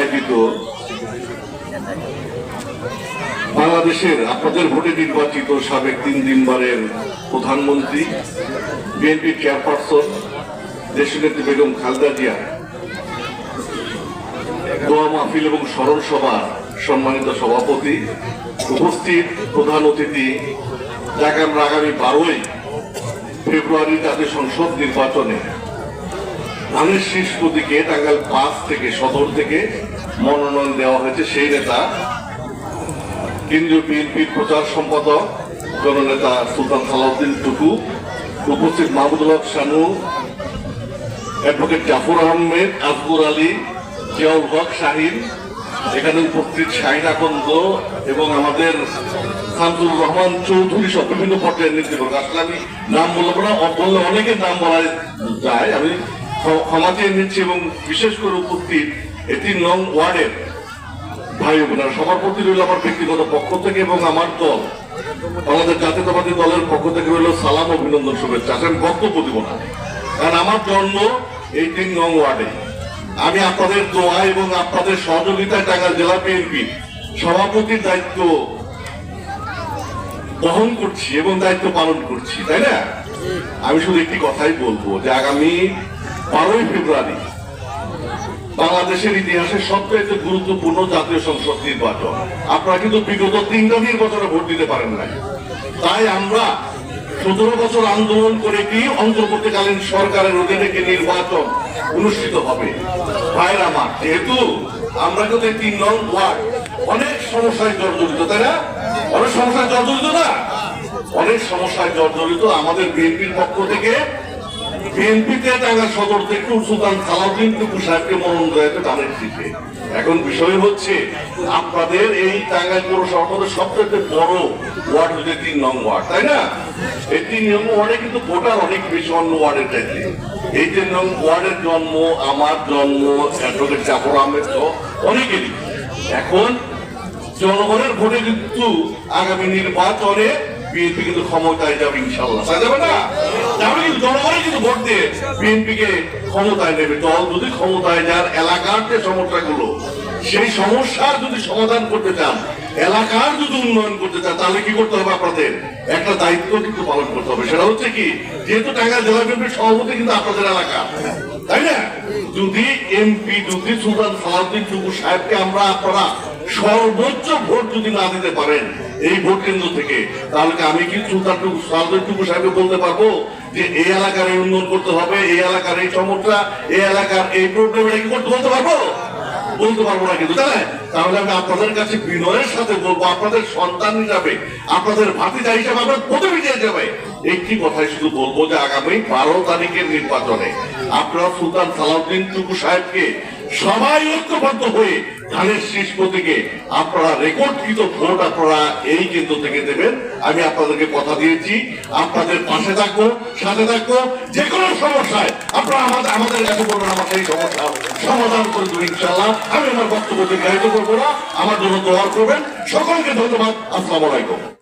আয়োজিত বাংলাদেশের আপনাদের ভোটে নির্বাচিত সাবেক তিন দিনবারের প্রধানমন্ত্রী বিএনপি চেয়ারপারসন দেশনেত্রী বেগম খালেদা জিয়া। দোয়া মাহফিল এবং স্মরণ সভা, সম্মানিত সভাপতি, উপস্থিত প্রধান অতিথি, যাকে আমরা আগামী বারোই ফেব্রুয়ারি জাতীয় সংসদ নির্বাচনে ধানের শীর্ষ প্রতীকে টাঙ্গাইল পাঁচ থেকে সদর থেকে মনোনয়ন দেওয়া হয়েছে সেই নেতা। কেন্দ্রীয় বিএনপির প্রচার সম্পাদক, জননেতা সুলতান সালাউদ্দিন টুকু, উপস্থিত মাহমুদুল হক শানু, অ্যাডভোকেট জাফর আহমেদ আকবর আলী, জিয়াউল হক শাহিন, এখানে উপস্থিত শাহিন আকন্দ এবং আমাদের শামসুর রহমান চৌধুরী সব বিভিন্ন পর্যায়ের নেতৃবর্গ। আসলে আমি নাম বলব না বললে অনেকের নাম বলা যায়। আমি ক্ষমা চেয়ে নিচ্ছি এবং বিশেষ করে উপস্থিত এই তিন নং ওয়ার্ডের ভাই বোনেরা। সবার প্রতি রইল আমার ব্যক্তিগত পক্ষ থেকে এবং আমার দল, আমাদের জাতীয়তাবাদী দলের পক্ষ থেকে রইল সালাম অভিনন্দন শুভেচ্ছা। আমি বক্তব্য দিব না। কারণ আমার জন্ম এই তিন নং ওয়ার্ডে। আমি আপনাদের দোয়া এবং আপনাদের সহযোগিতায় টাঙ্গাইল জেলা বিএনপি সভাপতির দায়িত্ব বহন করছি এবং দায়িত্ব পালন করছি, তাই না? আমি শুধু একটি কথাই বলব যে আগামী বারোই ফেব্রুয়ারি বাংলাদেশের ইতিহাসে সবচেয়ে গুরুত্বপূর্ণ জাতীয় সংসদ নির্বাচন। আপনারা কিন্তু বিগত তিনটা নির্বাচনে ভোট দিতে পারেন নাই। তাই আমরা সতেরো বছর আন্দোলন করে কি অন্তর্বর্তীকালীন সরকারের অধীনে কি নির্বাচন অনুষ্ঠিত হবে? ভাইয়ের আমার, যেহেতু আমরা কিন্তু তিন নং ওয়ার্ড অনেক সমস্যায় জর্জরিত, তাই না? অনেক সমস্যায় জর্জরিত না? অনেক সমস্যায় জর্জরিত আমাদের বিএনপির পক্ষ থেকে বিএনপিতে টাঙ্গা সদর থেকে সুলতান সালাউদ্দিন টুকু সাহেবকে মনোনয়ন দেওয়া হয়েছে তাদের সিটে এখন বিষয় হচ্ছে, আপনাদের এই টাঙ্গাইল পৌরসভার মধ্যে সবচেয়ে বড় ওয়ার্ড হচ্ছে তিন নং ওয়ার্ড, তাই না? এই তিন নং ওয়ার্ডে কিন্তু ভোটার অনেক বেশি অন্য ওয়ার্ডের চাইতে এই তিন নং ওয়ার্ডের জন্ম, আমার জন্ম, অ্যাডভোকেট জাফর আহমেদ সহ অনেকেরই। এখন জনগণের ভোটে কিন্তু আগামী নির্বাচনে বিএনপি কিন্তু ক্ষমতায় যাবে সেই যদি সমাধান করতে চান, এলাকার যদি উন্নয়ন করতে কি করতে হবে আপনাদের? একটা দায়িত্ব পালন করতে হবে। সেটা হচ্ছে কি, যেহেতু সভাপতি কিন্তু আপনাদের এলাকা। যদি এমপি যদি সুলতান সালাউদ্দিন টুকু সাহেবকে আমরা আপনারা সর্বোচ্চ ভোট যদি না দিতে পারেন, এই ভোট কেন্দ্র থেকে, তাহলে আমি কি সুলতান টুকু সালাউদ্দিন টুকু সাহেবকে বলতে পারব যে এই এলাকার এই উন্নয়ন করতে হবে, এই এলাকার এই সমস্যা এই এলাকার এই প্রবলেম এটা করতে বলতে পারব? বলতে পারব না কিন্তু, তাই তাহলে আমি আপনাদের কাছে বিনয়ের সাথে বলব, আপনাদের সন্তান হিসাবে, আপনাদের ভাতিজা হিসাবে আপনার প্রতিনিধি হিসাবে একটি কথাই শুধু বলব যে আগামী বারো তারিখের নির্বাচনে আপনারা সুলতান সালাউদ্দিন টুকু সাহেবকে সবাই ঐক্যবদ্ধ হয়ে ধানের শীষ প্রতীকে আপনারা রেকর্ডকৃত ভোট আপনারা এই কেন্দ্র থেকে দেবেন। আমি আপনাদেরকে কথা দিয়েছি, আপনাদের পাশে থাকব, সাথে থাকব, যে কোনো সমস্যায় আপনারা আমাদের আমাদের কাছে বলবেন আমার সেই সমস্যা সমাধান করে দেবেন ইনশাল্লাহ আমি আমার বক্তব্য দীর্ঘায়িত করব না, আমার জন্য দোয়া করবেন। সকলকে ধন্যবাদ। আসসালামু আলাইকুম।